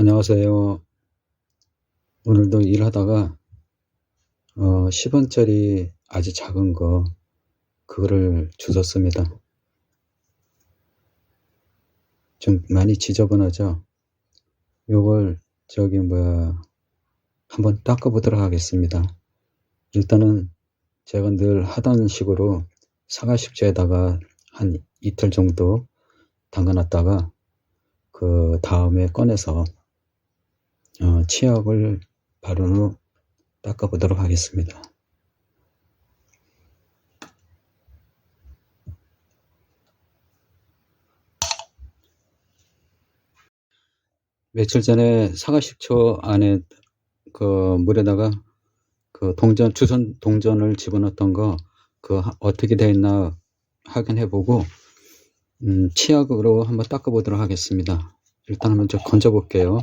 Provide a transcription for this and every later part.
안녕하세요. 오늘도 일하다가 어 10원짜리 아주 작은 거 그거를 주웠습니다. 좀 많이 지저분하죠? 요걸 저기 뭐야 한번 닦아 보도록 하겠습니다. 일단은 제가 늘 하던 식으로 사과식초에다가 한 이틀 정도 담가 놨다가 그 다음에 꺼내서 어 치약을 바른 후 닦아 보도록 하겠습니다. 며칠 전에 사과식초 안에 그 물에다가 그 동전 주선 동전을 집어넣었던 거 그 어떻게 되어 있나 확인해 보고 음 치약으로 한번 닦아 보도록 하겠습니다. 일단 먼저 건져 볼게요.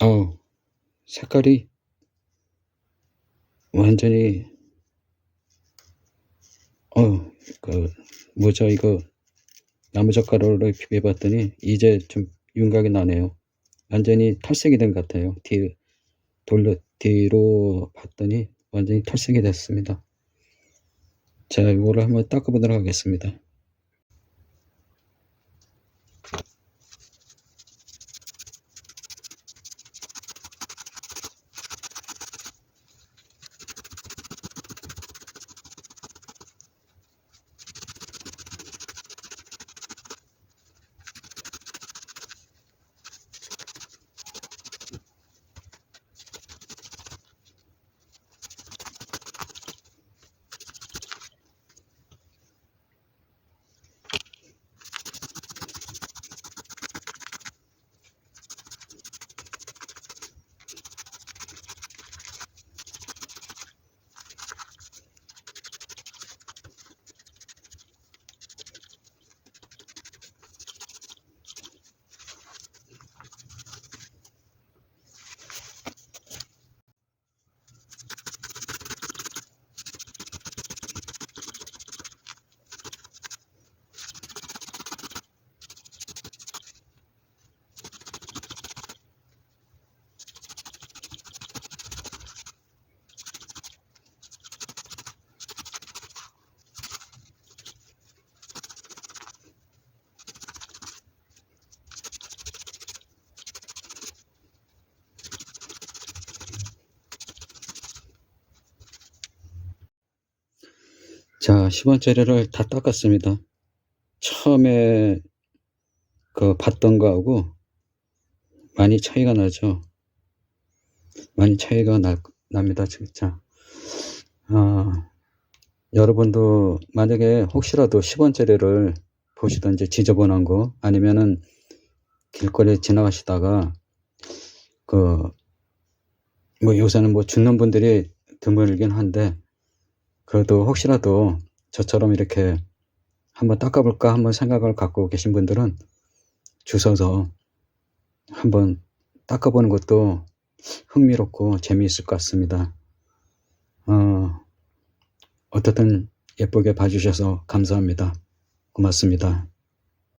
어우 색깔이 완전히 어우 그 뭐죠 이거 나무젓가락으로 비벼 봤더니 이제 좀 윤곽이 나네요. 완전히 탈색이 된 것 같아요. 뒤 돌려 뒤로 봤더니 완전히 탈색이 됐습니다. 자 이거를 한번 닦아 보도록 하겠습니다. 자 10원짜리를 다 닦았습니다. 처음에 그 봤던 거하고 많이 차이가 나죠. 많이 차이가 나, 납니다 진짜. 아, 여러분도 만약에 혹시라도 10원짜리를 보시던지 지저분한 거 아니면은 길거리에 지나가시다가 그 뭐 요새는 뭐 죽는 분들이 드물긴 한데 그래도 혹시라도 저처럼 이렇게 한번 닦아볼까 한번 생각을 갖고 계신 분들은 주워서 한번 닦아보는 것도 흥미롭고 재미있을 것 같습니다. 어, 어떻든 예쁘게 봐주셔서 감사합니다. 고맙습니다.